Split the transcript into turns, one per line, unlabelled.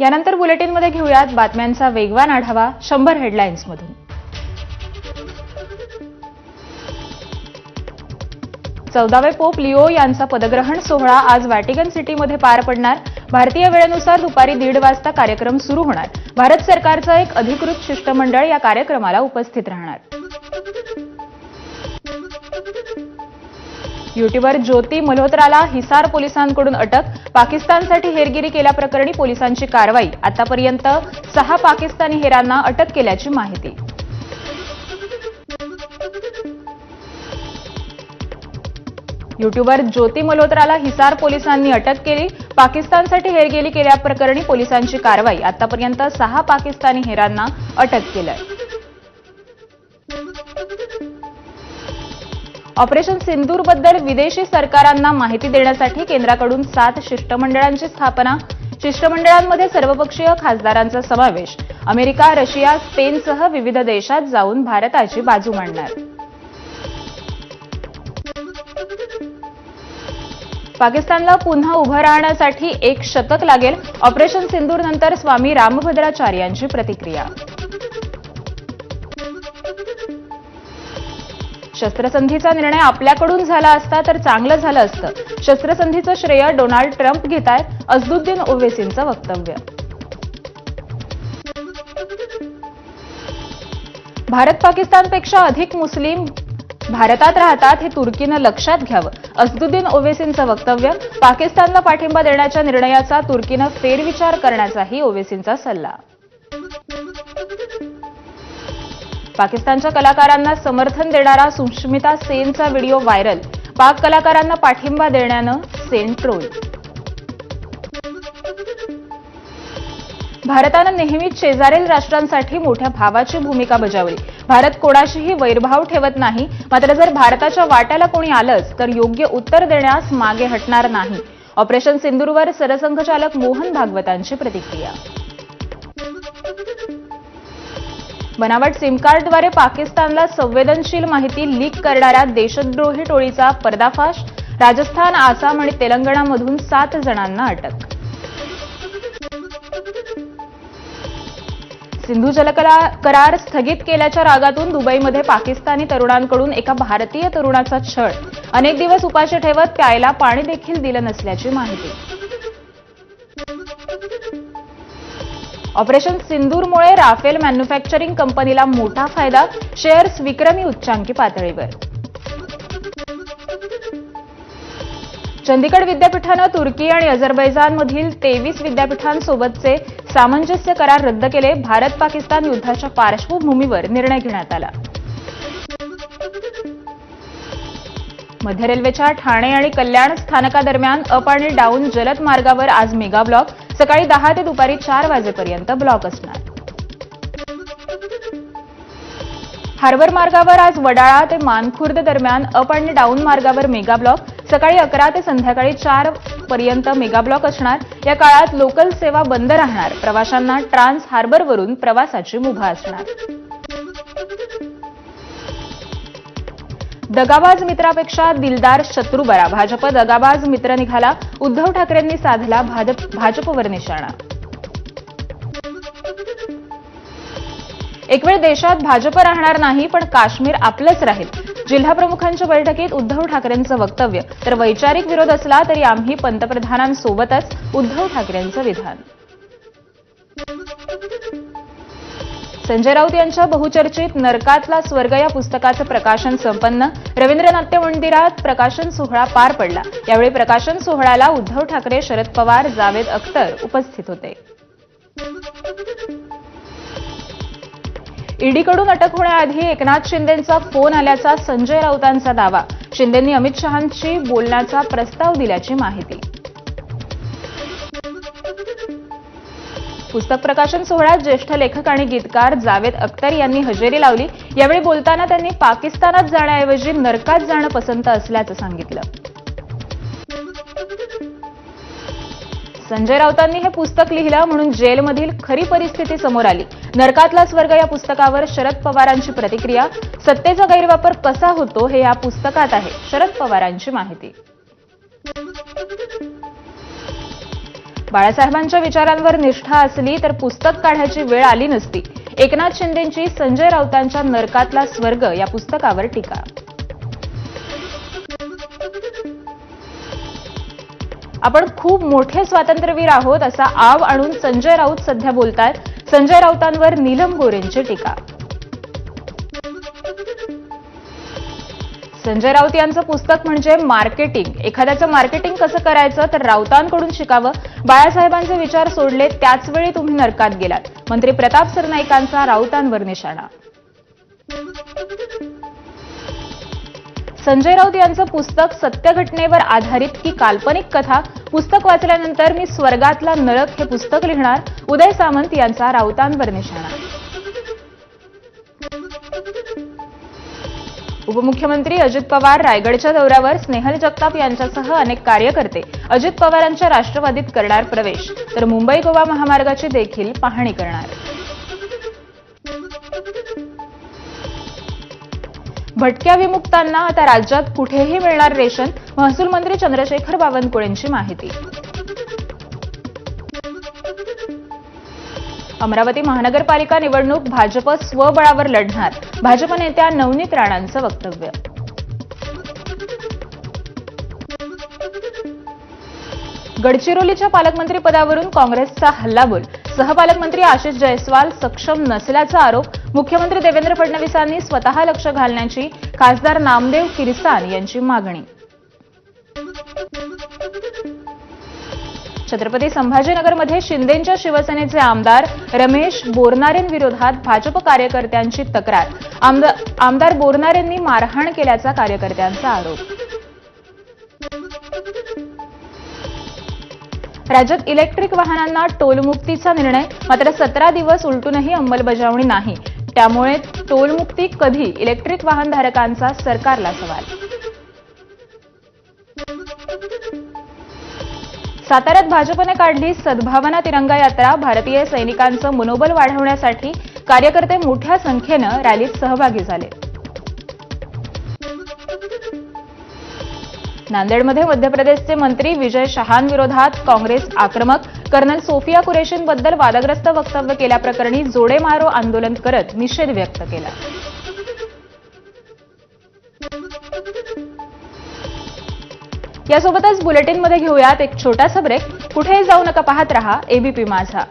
यानंतर बुलेटिनमध्ये घेऊयात बातम्यांचा वेगवान आढावा शंभर हेडलाईन्समधून चौदावे पोप लिओ यांचा पदग्रहण सोहळा आज व्हॅटिकन सिटीमध्ये पार पडणार. भारतीय वेळेनुसार दुपारी दीड वाजता कार्यक्रम सुरू होणार. भारत सरकारचं एक अधिकृत शिष्टमंडळ या कार्यक्रमाला उपस्थित राहणार. युट्यूबर ज्योती मल्होत्राला हिसार पोलिसांकडून अटक पाकिस्तानसाठी हेरगिरी केल्याप्रकरणी पोलिसांची कारवाई. आतापर्यंत सहा पाकिस्तानी हेरांना अटक केल्याची माहिती. युट्यूबर ज्योती मल्होत्राला हिसार पोलिसांनी अटक केली. पाकिस्तानसाठी हेरगिरी केल्याप्रकरणी पोलिसांची कारवाई. आतापर्यंत सहा पाकिस्तानी हेरांना अटक केलंय. ऑपरेशन सिंदूरबद्दल विदेशी सरकारांना माहिती देण्यासाठी केंद्राकडून सात शिष्टमंडळांची स्थापना शिष्टमंडळांमध्ये सर्वपक्षीय खासदारांचा समावेश. अमेरिका रशिया स्पेनसह विविध देशात जाऊन भारताची बाजू मांडणार. पाकिस्तानला पुन्हा उभं राहण्यासाठी एक शतक लागेल. ऑपरेशन सिंदूरनंतर स्वामी रामभद्राचार्यांची प्रतिक्रिया. शस्त्रसंधीचा निर्णय आपल्याकडून झाला असता तर चांगलं झालं असतं. शस्त्रसंधीचं श्रेय डोनाल्ड ट्रम्प घेत आहेत अझदुद्दीन ओवेसींचं वक्तव्य. भारत पाकिस्तानपेक्षा अधिक मुस्लिम भारतात राहतात हे तुर्कीनं लक्षात घ्यावं. असदुद्दीन ओवेसींचं वक्तव्य पाकिस्तानला पाठिंबा देण्याच्या निर्णयाचा तुर्कीनं फेरविचार करण्याचाही ओवेसींचा सल्ला. पाकिस्तानच्या कलाकारांना समर्थन देणारा सुष्मिता सेनचा व्हिडिओ व्हायरल. पाक कलाकारांना पाठिंबा देण्यानं सेन ट्रोल. भारतानं नेहमीच शेजारील राष्ट्रांसाठी मोठ्या भावाची भूमिका बजावली. भारत कोणाशीही वैरभाव ठेवत नाही. मात्र जर भारताच्या वाट्याला कोणी आलंच तर योग्य उत्तर देण्यास मागे हटणार नाही. ऑपरेशन सिंदूरवर सरसंघचालक मोहन भागवतांची प्रतिक्रिया. बनावट सिमकार्डद्वारे पाकिस्तानला संवेदनशील माहिती लीक करणाऱ्या देशद्रोही टोळीचा पर्दाफाश राजस्थान आसाम आणि तेलंगणामधून सात जणांना अटक. सिंधू जलकला करार स्थगित केल्याच्या रागातून दुबईमध्ये पाकिस्तानी तरुणांकडून एका भारतीय तरुणाचा छळ. अनेक दिवस उपाशी ठेवत प्यायला पाणी देखील दिलं नसल्याची माहिती. ऑपरेशन सिंदूरमुळे राफेल मॅन्युफॅक्चरिंग कंपनीला मोठा फायदा शेअर्स विक्रमी उच्चांकी पातळीवर. चंदीगड विद्यापीठानं तुर्की आणि अझरबैजानमधील तेवीस विद्यापीठांसोबतचे सामंजस्य करार रद्द केले भारत पाकिस्तान युद्धाच्या पार्श्वभूमीवर निर्णय घेण्यात आला. मध्य रेल्वेच्या ठाणे आणि कल्याण स्थानकादरम्यान अप आणि डाऊन जलद मार्गावर आज मेगा ब्लॉक सकाळी दहा ते दुपारी चार वाजेपर्यंत ब्लॉक असणार. हार्बर मार्गावर आज वडाळा ते मानखुर्द दरम्यान अप आणि डाऊन मार्गावर मेगा ब्लॉक सकाळी अकरा ते संध्याकाळी चार पर्यंत मेगा ब्लॉक असणार. या काळात लोकल सेवा बंद राहणार. प्रवाशांना ट्रान्स हार्बरवरून प्रवासाची मुभा असणार. दगाबाज मित्रापेक्षा दिलदार शत्रू बरा. भाजप दगाबाज मित्र निघाला. उद्धव ठाकरेंनी साधला भाजपवर निशाणा. एक वेळ देशात भाजप राहणार नाही पण काश्मीर आपलंच राहील. जिल्हा प्रमुखांच्या बैठकीत उद्धव ठाकरेंचं वक्तव्य. तर वैचारिक विरोध असला तरी आम्ही पंतप्रधानांसोबतच उद्धव ठाकरेंचं विधान. संजय राऊत यांच्या बहुचर्चित नरकातला स्वर्ग या पुस्तकाचं प्रकाशन संपन्न. रवींद्र नाट्य मंदिरात प्रकाशन सोहळा पार पडला. यावेळी प्रकाशन सोहळ्याला उद्धव ठाकरे शरद पवार जावेद अख्तर उपस्थित होते. ईडीकडून अटक होण्याआधी एकनाथ शिंदेंचा फोन आल्याचा संजय राऊतांचा दावा. शिंदेंनी अमित शहांशी बोलण्याचा प्रस्ताव दिल्याची माहिती. पुस्तक प्रकाशन सोहळ्यात ज्येष्ठ लेखक आणि गीतकार जावेद अख्तर यांनी हजेरी लावली. यावेळी बोलताना त्यांनी पाकिस्तानात जाण्याऐवजी नरकात जाणं पसंत असल्याचं सांगितलं. संजय राऊतांनी हे पुस्तक लिहिलं म्हणून जेलमधील खरी परिस्थिती समोर आली. नरकातला स्वर्ग या पुस्तकावर शरद पवारांची प्रतिक्रिया. सत्तेचा गैरवापर कसा होतो हे या पुस्तकात आहे. शरद पवारांची माहिती. बाळासाहेबांच्या विचारांवर निष्ठा असली तर पुस्तक काढायची वेळ आली नसती. एकनाथ शिंदेंची संजय राऊतांच्या नरकातला स्वर्ग या पुस्तकावर टीका. आपण खूप मोठे स्वातंत्र्यवीर आहोत असा आव आणून संजय राऊत सध्या बोलतात संजय राऊतांवर नीलम गोरेंची टीका. संजय राऊत यांचं पुस्तक म्हणजे मार्केटिंग. एखाद्याचं मार्केटिंग कसं करायचं तर राऊतांकडून शिकावं बाळासाहेबांचे विचार सोडले त्याच वेळी तुम्ही नरकात गेलात. मंत्री प्रताप सरनाईकांचा राऊतांवर निशाणा. संजय राऊत यांचं पुस्तक सत्यघटनेवर आधारित की काल्पनिक कथा. पुस्तक वाचल्यानंतर मी स्वर्गातला नरक हे पुस्तक लिहिणार उदय सामंत यांचा राऊतांवर निशाणा. उपमुख्यमंत्री अजित पवार रायगडच्या दौऱ्यावर स्नेहल जगताप यांच्यासह अनेक कार्यकर्ते अजित पवारांच्या राष्ट्रवादीत करणार प्रवेश. तर मुंबई गोवा महामार्गाची देखील पाहणी करणार. भटक्या विमुक्तांना आता राज्यात कुठेही मिळणार रेशन महसूल मंत्री चंद्रशेखर बावनकुळेंची माहिती. अमरावती महानगरपालिका निवडणूक भाजप स्वबळावर लढणार. भाजप नेत्या नवनीत राणांचं वक्तव्य. गडचिरोलीच्या पालकमंत्री पदावरून काँग्रेसचा हल्लाबोल. सहपालकमंत्री आशिष जयस्वाल सक्षम नसल्याचा आरोप. मुख्यमंत्री देवेंद्र फडणवीसांनी स्वतः लक्ष घालण्याची खासदार नामदेव किरसान यांची मागणी. छत्रपती संभाजीनगरमध्ये शिंदेंच्या शिवसेनेचे आमदार रमेश बोरनारेंविरोधात भाजप कार्यकर्त्यांची तक्रार. आमदार बोरनारेंनी मारहाण केल्याचा कार्यकर्त्यांचा आरोप. राज्यात इलेक्ट्रिक वाहनांना टोलमुक्तीचा निर्णय मात्र सतरा दिवस उलटूनही अंमलबजावणी नाही. त्यामुळे टोलमुक्ती कधी इलेक्ट्रिक वाहनधारकांचा सरकारला सवाल. साताऱ्यात भाजपने काढली सद्भावना तिरंगा यात्रा. भारतीय सैनिकांचं मनोबल वाढवण्यासाठी कार्यकर्ते मोठ्या संख्येनं रॅलीत सहभागी झाले. नांदेडमध्ये मध्य प्रदेशचे मंत्री विजय शहांविरोधात काँग्रेस आक्रमक. कर्नल सोफिया कुरेशींबद्दल वादग्रस्त वक्तव्य केल्याप्रकरणी जोडे मारो आंदोलन करत निषेध व्यक्त केला. यासोबतच बुलेटिनमध्ये घेऊयात एक छोटासा ब्रेक. कुठेही जाऊ नका पाहत रहा एबीपी माझा.